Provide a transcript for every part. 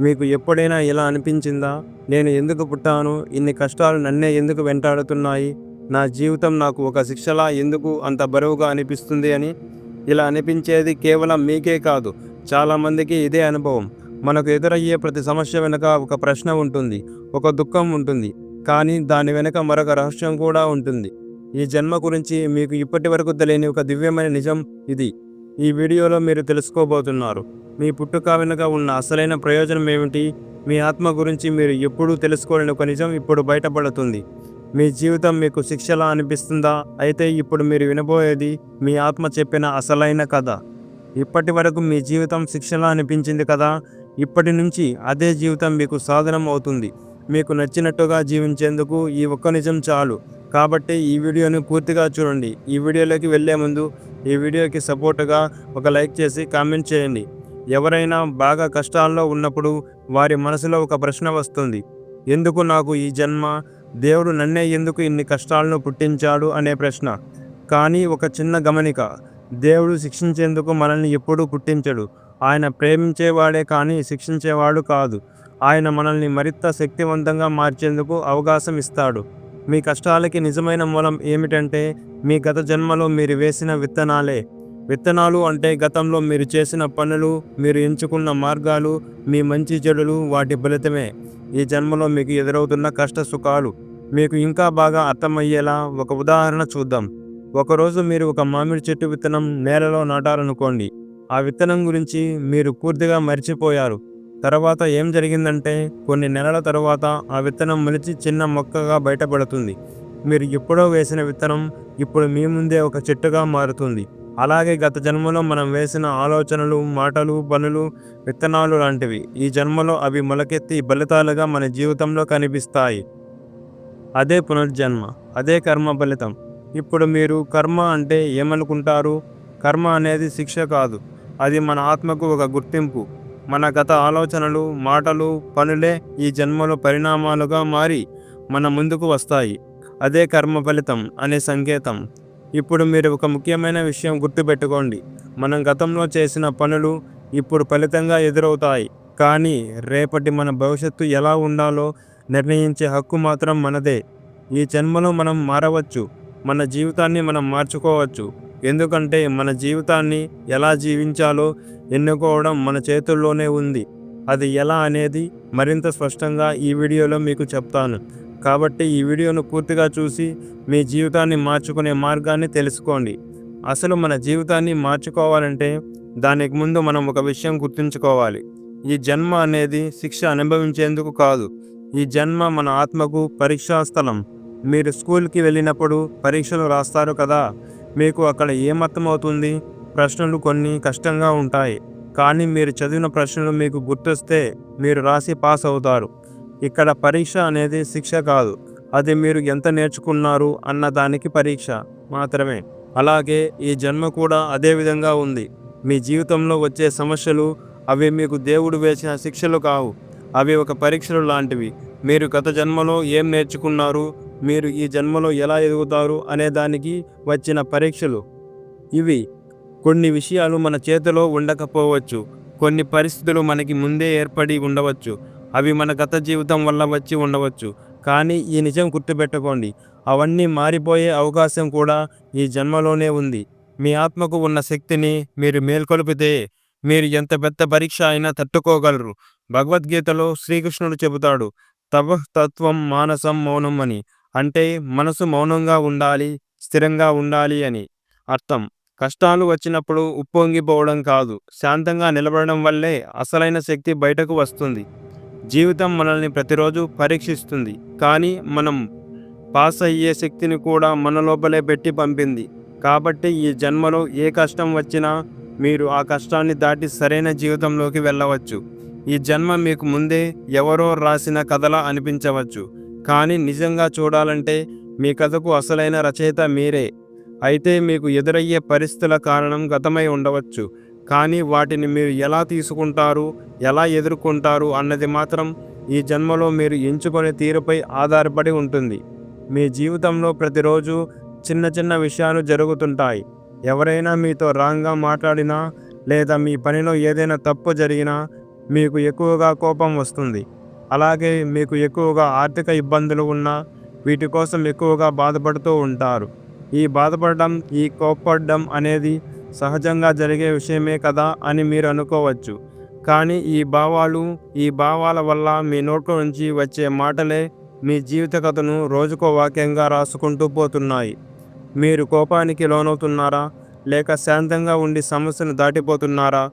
మీకు ఎప్పుడైనా ఇలా అనిపించిందా? నేను ఎందుకు పుట్టాను? ఇన్ని కష్టాలు నన్నే ఎందుకు వెంటాడుతున్నాయి? నా జీవితం నాకు ఒక శిక్షలా ఎందుకు అంత బరువుగా అనిపిస్తుంది అని ఇలా అనిపించేది కేవలం మీకే కాదు చాలామందికి ఇదే అనుభవం. మనకు ఎదురయ్యే ప్రతి సమస్య వెనుక ఒక ప్రశ్న ఉంటుంది ఒక దుఃఖం ఉంటుంది కానీ దాని వెనుక మరొక రహస్యం కూడా ఉంటుంది. ఈ జన్మ గురించి మీకు ఇప్పటి వరకు తెలియని ఒక దివ్యమైన నిజం ఇది. ఈ వీడియోలో మీరు తెలుసుకోబోతున్నారు. మీ పుట్టుక వెనుక ఉన్న అసలైన ప్రయోజనం ఏమిటి? మీ ఆత్మ గురించి మీరు ఎప్పుడూ తెలుసుకోలేని ఒక నిజం ఇప్పుడు బయటపడుతుంది. మీ జీవితం మీకు శిక్షలా అనిపిస్తుందా? అయితే ఇప్పుడు మీరు వినబోయేది మీ ఆత్మ చెప్పిన అసలైన కథ. ఇప్పటి వరకు మీ జీవితం శిక్షలా అనిపించింది కదా? ఇప్పటి నుంచి అదే జీవితం మీకు సాధనం అవుతుంది. మీకు నచ్చినట్టుగా జీవించేందుకు ఈ ఒక్క నిజం చాలు. కాబట్టి ఈ వీడియోను పూర్తిగా చూడండి. ఈ వీడియోలోకి వెళ్ళే ముందు ఈ వీడియోకి సపోర్టుగా ఒక లైక్ చేసి కామెంట్ చేయండి. ఎవరైనా బాగా కష్టాల్లో ఉన్నప్పుడు వారి మనసులో ఒక ప్రశ్న వస్తుంది. ఎందుకు నాకు ఈ జన్మ? దేవుడు నన్నే ఎందుకు ఇన్ని కష్టాలను పుట్టించాడు అనే ప్రశ్న. కానీ ఒక చిన్న గమనిక దేవుడు శిక్షించేందుకు మనల్ని ఎప్పుడూ పుట్టించడు. ఆయన ప్రేమించేవాడే కానీ శిక్షించేవాడు కాదు. ఆయన మనల్ని మరింత శక్తివంతంగా మార్చేందుకు అవకాశం ఇస్తాడు. మీ కష్టాలకి నిజమైన మూలం ఏమిటంటే మీ గత జన్మలో మీరు వేసిన విత్తనాలే. విత్తనాలు అంటే గతంలో మీరు చేసిన పనులు మీరు ఎంచుకున్న మార్గాలు మీ మంచి చెడులు వాటి ఫలితమే. ఈ జన్మలో మీకు ఎదురవుతున్న కష్ట సుఖాలు. మీకు ఇంకా బాగా అర్థమయ్యేలా ఒక ఉదాహరణ చూద్దాం. ఒకరోజు మీరు ఒక మామిడి చెట్టు విత్తనం నేలలో నాటారనుకోండి. ఆ విత్తనం గురించి మీరు పూర్తిగా మర్చిపోయారు. తర్వాత ఏం జరిగిందంటే కొన్ని నెలల తర్వాత ఆ విత్తనం మొలిచి చిన్న మొక్కగా బయటపడుతుంది. మీరు ఎప్పుడో వేసిన విత్తనం ఇప్పుడు మీ ముందే ఒక చెట్టుగా మారుతుంది. అలాగే గత జన్మలో మనం వేసిన ఆలోచనలు మాటలు పనులు విత్తనాలు లాంటివి ఈ జన్మలో అవి మొలకెత్తి ఫలితాలుగా మన జీవితంలో కనిపిస్తాయి. అదే పునర్జన్మ అదే కర్మ ఫలితం. ఇప్పుడు మీరు కర్మ అంటే ఏమనుకుంటారు? కర్మ అనేది శిక్ష కాదు. అది మన ఆత్మకు ఒక గుర్తింపు. మన గత ఆలోచనలు మాటలు పనులే ఈ జన్మలో పరిణామాలుగా మారి మన ముందుకు వస్తాయి. అదే కర్మ ఫలితం అనే సంకేతం. ఇప్పుడు మీరు ఒక ముఖ్యమైన విషయం గుర్తుపెట్టుకోండి. మనం గతంలో చేసిన పనులు ఇప్పుడు ఫలితంగా ఎదురవుతాయి. కానీ రేపటి మన భవిష్యత్తు ఎలా ఉండాలో నిర్ణయించే హక్కు మాత్రం మనదే. ఈ జన్మలో మనం మారవచ్చు. మన జీవితాన్ని మనం మార్చుకోవచ్చు. ఎందుకంటే మన జీవితాన్ని ఎలా జీవించాలో ఎన్నుకోవడం మన చేతుల్లోనే ఉంది. అది ఎలా అనేది మరింత స్పష్టంగా ఈ వీడియోలో మీకు చెప్తాను. కాబట్టి ఈ వీడియోను పూర్తిగా చూసి మీ జీవితాన్ని మార్చుకునే మార్గాన్ని తెలుసుకోండి. అసలు మన జీవితాన్ని మార్చుకోవాలంటే దానికి ముందు మనం ఒక విషయం గుర్తుంచుకోవాలి. ఈ జన్మ అనేది శిక్ష అనుభవించేందుకు కాదు. ఈ జన్మ మన ఆత్మకు పరీక్షా స్థలం. మీరు స్కూల్కి వెళ్ళినప్పుడు పరీక్షలు రాస్తారు కదా. మీకు అక్కడ ఏమర్థమవుతుంది ప్రశ్నలు కొన్ని కష్టంగా ఉంటాయి. కానీ మీరు చదివిన ప్రశ్నలు మీకు గుర్తొస్తే మీరు రాసి పాస్ అవుతారు. ఇక్కడ పరీక్ష అనేది శిక్ష కాదు. అది మీరు ఎంత నేర్చుకున్నారు అన్న దానికి పరీక్ష మాత్రమే. అలాగే ఈ జన్మ కూడా అదే విధంగా ఉంది. మీ జీవితంలో వచ్చే సమస్యలు అవి మీకు దేవుడు వేసిన శిక్షలు కావు. అవి ఒక పరీక్షలు లాంటివి. మీరు గత జన్మలో ఏం నేర్చుకున్నారు? మీరు ఈ జన్మలో ఎలా ఎదుగుతారు అనే దానికి వచ్చిన పరీక్షలు ఇవి. కొన్ని విషయాలు మన చేతిలో ఉండకపోవచ్చు. కొన్ని పరిస్థితులు మనకి ముందే ఏర్పడి ఉండవచ్చు. అవి మన గత జీవితం వల్ల వచ్చి ఉండవచ్చు. కానీ ఈ నిజం గుర్తుపెట్టుకోండి. అవన్నీ మారిపోయే అవకాశం కూడా ఈ జన్మలోనే ఉంది. మీ ఆత్మకు ఉన్న శక్తిని మీరు మేల్కొలిపితే మీరు ఎంత పెద్ద పరీక్ష అయినా తట్టుకోగలరు. భగవద్గీతలో శ్రీకృష్ణుడు చెబుతాడు తవ తత్వం మానసం మౌనం అని. అంటే మనసు మౌనంగా ఉండాలి స్థిరంగా ఉండాలి అని. అర్థం. కష్టాలు వచ్చినప్పుడు ఉప్పొంగిపోవడం కాదు. శాంతంగా నిలబడడం వల్లే అసలైన శక్తి బయటకు వస్తుంది. జీవితం మనల్ని ప్రతిరోజు పరీక్షిస్తుంది. కానీ మనం పాస్ అయ్యే శక్తిని కూడా మన లోపలే పెట్టి పంపింది. కాబట్టి ఈ జన్మలో ఏ కష్టం వచ్చినా మీరు ఆ కష్టాన్ని దాటి సరైన జీవితంలోకి వెళ్ళవచ్చు. ఈ జన్మ మీకు ముందే ఎవరో రాసిన కథలా అనిపించవచ్చు. కానీ నిజంగా చూడాలంటే మీ కథకు అసలైన రచయిత మీరే. అయితే మీకు ఎదురయ్యే పరిస్థితుల కారణం గతమై ఉండవచ్చు. కానీ వాటిని మీరు ఎలా తీసుకుంటారు ఎలా ఎదుర్కొంటారు అన్నది మాత్రం ఈ జన్మలో మీరు ఎంచుకునే తీరుపై ఆధారపడి ఉంటుంది. మీ జీవితంలో ప్రతిరోజు చిన్న చిన్న విషయాలు జరుగుతుంటాయి. ఎవరైనా మీతో రాంగ్గా మాట్లాడినా లేదా మీ పనిలో ఏదైనా తప్పు జరిగినా మీకు ఎక్కువగా కోపం వస్తుంది. అలాగే మీకు ఎక్కువగా ఆర్థిక ఇబ్బందులు ఉన్నా వీటి కోసం ఎక్కువగా బాధపడుతూ ఉంటారు. ఈ బాధపడడం ఈ కోప్పడడం అనేది సహజంగా జరిగే విషయమే కదా అని మీరు అనుకోవచ్చు. కానీ ఈ భావాలు ఈ భావాల వల్ల మీ నోట్లో నుంచి వచ్చే మాటలే మీ జీవిత కథను రోజుకో వాక్యంగా రాసుకుంటూ పోతున్నాయి. మీరు కోపానికి లోనవుతున్నారా? లేక శాంతంగా ఉండి సమస్యను దాటిపోతున్నారా?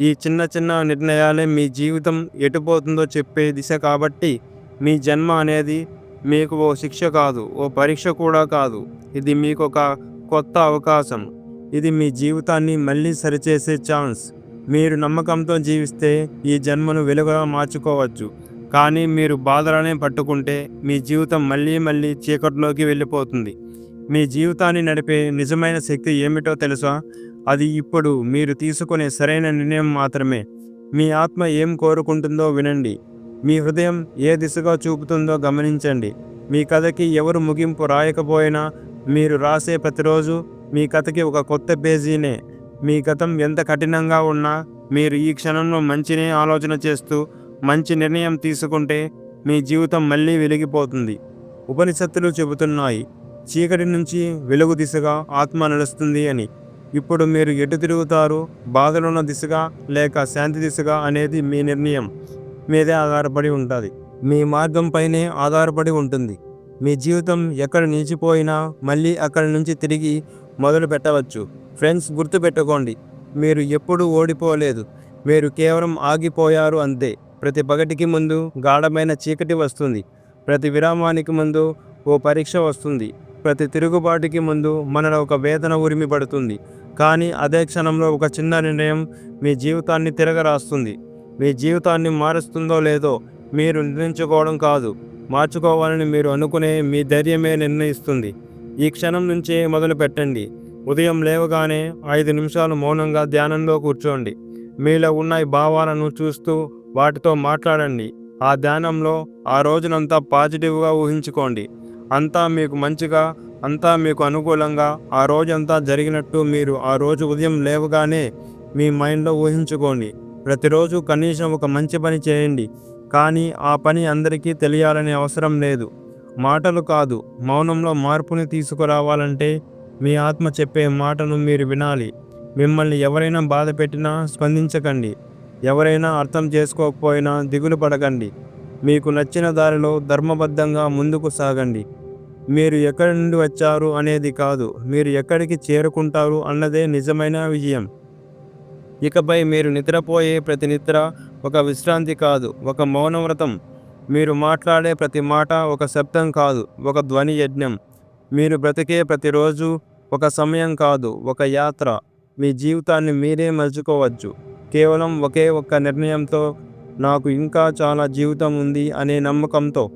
ఈ చిన్న చిన్న నిర్ణయాలే మీ జీవితం ఎటుపోతుందో చెప్పే దిశ కాబట్టి మీ జన్మ అనేది మీకు ఓ శిక్ష కాదు ఓ పరీక్ష కూడా కాదు. ఇది మీకు ఒక కొత్త అవకాశం. ఇది మీ జీవితాన్ని మళ్ళీ సరిచేసే ఛాన్స్. మీరు నమ్మకంతో జీవిస్తే ఈ జన్మను వెలుగుగా మార్చుకోవచ్చు. కానీ మీరు బాధలనే పట్టుకుంటే మీ జీవితం మళ్ళీ మళ్ళీ చీకట్లోకి వెళ్ళిపోతుంది. మీ జీవితాన్ని నడిపే నిజమైన శక్తి ఏమిటో తెలుసా? అది ఇప్పుడు మీరు తీసుకునే సరైన నిర్ణయం మాత్రమే. మీ ఆత్మ ఏం కోరుకుంటుందో వినండి. మీ హృదయం ఏ దిశగా చూపుతుందో గమనించండి. మీ కథకి ఎవరు ముగింపు రాయకపోయినా మీరు రాసే ప్రతిరోజు మీ కథకి ఒక కొత్త పేజీనే. మీ గతం ఎంత కఠినంగా ఉన్నా మీరు ఈ క్షణంలో మంచినే ఆలోచన చేస్తూ మంచి నిర్ణయం తీసుకుంటే మీ జీవితం మళ్ళీ వెలిగిపోతుంది. ఉపనిషత్తులు చెబుతున్నాయి. చీకటి నుంచి వెలుగు దిశగా ఆత్మ నడుస్తుంది అని. ఇప్పుడు మీరు ఎటు తిరుగుతారు? బాధలున్న దిశగా లేక శాంతి దిశగా అనేది మీ నిర్ణయం. మీదే ఆధారపడి ఉంటుంది. మీ మార్గంపైనే ఆధారపడి ఉంటుంది. మీ జీవితం ఎక్కడ నిలిచిపోయినా మళ్ళీ అక్కడి నుంచి తిరిగి మొదలు పెట్టవచ్చు. ఫ్రెండ్స్ గుర్తుపెట్టుకోండి మీరు ఎప్పుడూ ఓడిపోలేదు. మీరు కేవలం ఆగిపోయారు అంతే. ప్రతి పగటికి ముందు గాఢమైన చీకటి వస్తుంది. ప్రతి విరామానికి ముందు ఓ పరీక్ష వస్తుంది. ప్రతి తిరుగుబాటుకి ముందు మనలో ఒక వేదన ఉరిమి పడుతుంది. కానీ అదే క్షణంలో ఒక చిన్న నిర్ణయం మీ జీవితాన్ని తిరగరాస్తుంది. మీ జీవితాన్ని మారుస్తుందో లేదో మీరు నిర్ణయించుకోవడం కాదు. మార్చుకోవాలని మీరు అనుకునే మీ ధైర్యమే నిర్ణయిస్తుంది. ఈ క్షణం నుంచే మొదలు పెట్టండి. ఉదయం లేవగానే ఐదు నిమిషాలు మౌనంగా ధ్యానంలో కూర్చోండి. మీలో ఉన్న ఈ భావాలను చూస్తూ వాటితో మాట్లాడండి. ఆ ధ్యానంలో ఆ రోజునంతా పాజిటివ్గా ఊహించుకోండి. అంతా మీకు మంచిగా అంతా మీకు అనుకూలంగా ఆ రోజంతా జరిగినట్టు మీరు ఆ రోజు ఉదయం లేవగానే మీ మైండ్లో ఊహించుకోండి. ప్రతిరోజు కనీసం ఒక మంచి పని చేయండి. కానీ ఆ పని అందరికీ తెలియాలనే అవసరం లేదు. మాటలు కాదు మౌనంలో మార్పుని తీసుకురావాలంటే మీ ఆత్మ చెప్పే మాటను మీరు వినాలి. మిమ్మల్ని ఎవరైనా బాధ పెట్టినా స్పందించకండి. ఎవరైనా అర్థం చేసుకోకపోయినా దిగులు పడకండి. మీకు నచ్చిన దారిలో ధర్మబద్ధంగా ముందుకు సాగండి. మీరు ఎక్కడి నుండి వచ్చారు అనేది కాదు మీరు ఎక్కడికి చేరుకుంటారు అన్నదే నిజమైన విజయం. ఇకపై మీరు నిద్రపోయే ప్రతి నిద్ర ఒక విశ్రాంతి కాదు ఒక మౌనవ్రతం. మీరు మాట్లాడే ప్రతి మాట ఒక శబ్దం కాదు ఒక ధ్వని యజ్ఞం. మీరు బ్రతికే ప్రతిరోజు ఒక సమయం కాదు ఒక యాత్ర. మీ జీవితాన్ని మీరే మలుచుకోవచ్చు. కేవలం ఒకే ఒక్క నిర్ణయంతో నాకు ఇంకా చాలా జీవితం ఉంది అనే నమ్మకంతో.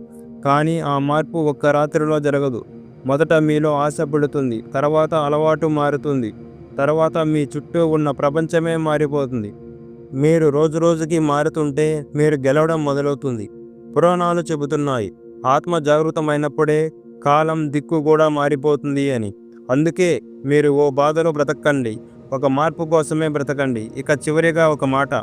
కానీ ఆ మార్పు ఒక్క రాత్రిలో జరగదు. మొదట మీలో ఆశ పుడుతుంది. తర్వాత అలవాటు మారుతుంది. తర్వాత మీ చుట్టూ ఉన్న ప్రపంచమే మారిపోతుంది. మీరు రోజు రోజుకి మారుతుంటే మీరు గెలవడం మొదలవుతుంది. పురాణాలు చెబుతున్నాయి. ఆత్మ జాగృతమైనప్పుడే కాలం దిక్కు కూడా మారిపోతుంది అని. అందుకే మీరు ఓ బాధలో బ్రతకండి. ఒక మార్పు కోసమే బ్రతకండి. ఇక చివరిగా ఒక మాట.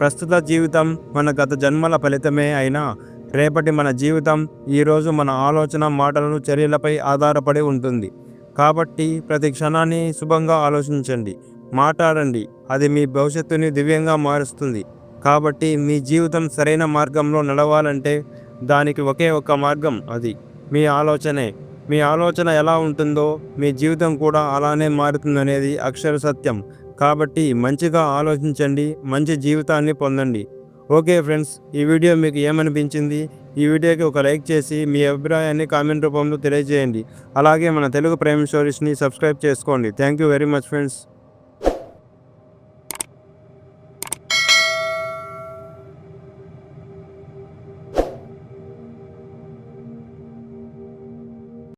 ప్రస్తుత జీవితం మన గత జన్మల ఫలితమే అయినా రేపటి మన జీవితం ఈరోజు మన ఆలోచన మాటలను చర్యలపై ఆధారపడి ఉంటుంది. కాబట్టి ప్రతి క్షణాన్ని శుభంగా ఆలోచించండి మాట్లాడండి. అది మీ భవిష్యత్తుని దివ్యంగా మారుస్తుంది. కాబట్టి మీ జీవితం సరైన మార్గంలో నడవాలంటే దానికి ఒకే ఒక మార్గం అది మీ ఆలోచనే. మీ ఆలోచన ఎలా ఉంటుందో మీ జీవితం కూడా అలానే మారుతుందనేది అక్షర సత్యం. కాబట్టి మంచిగా ఆలోచించండి మంచి జీవితాన్ని పొందండి. ఓకే ఫ్రెండ్స్ ఈ వీడియో మీకు ఏమనిపించింది? ఈ వీడియోకి ఒక లైక్ చేసి మీ అభిప్రాయాన్ని కామెంట్ రూపంలో తెలియజేయండి. అలాగే మన తెలుగు ప్రైమ్ స్టోరీస్ని సబ్స్క్రైబ్ చేసుకోండి. Thank you very much friends.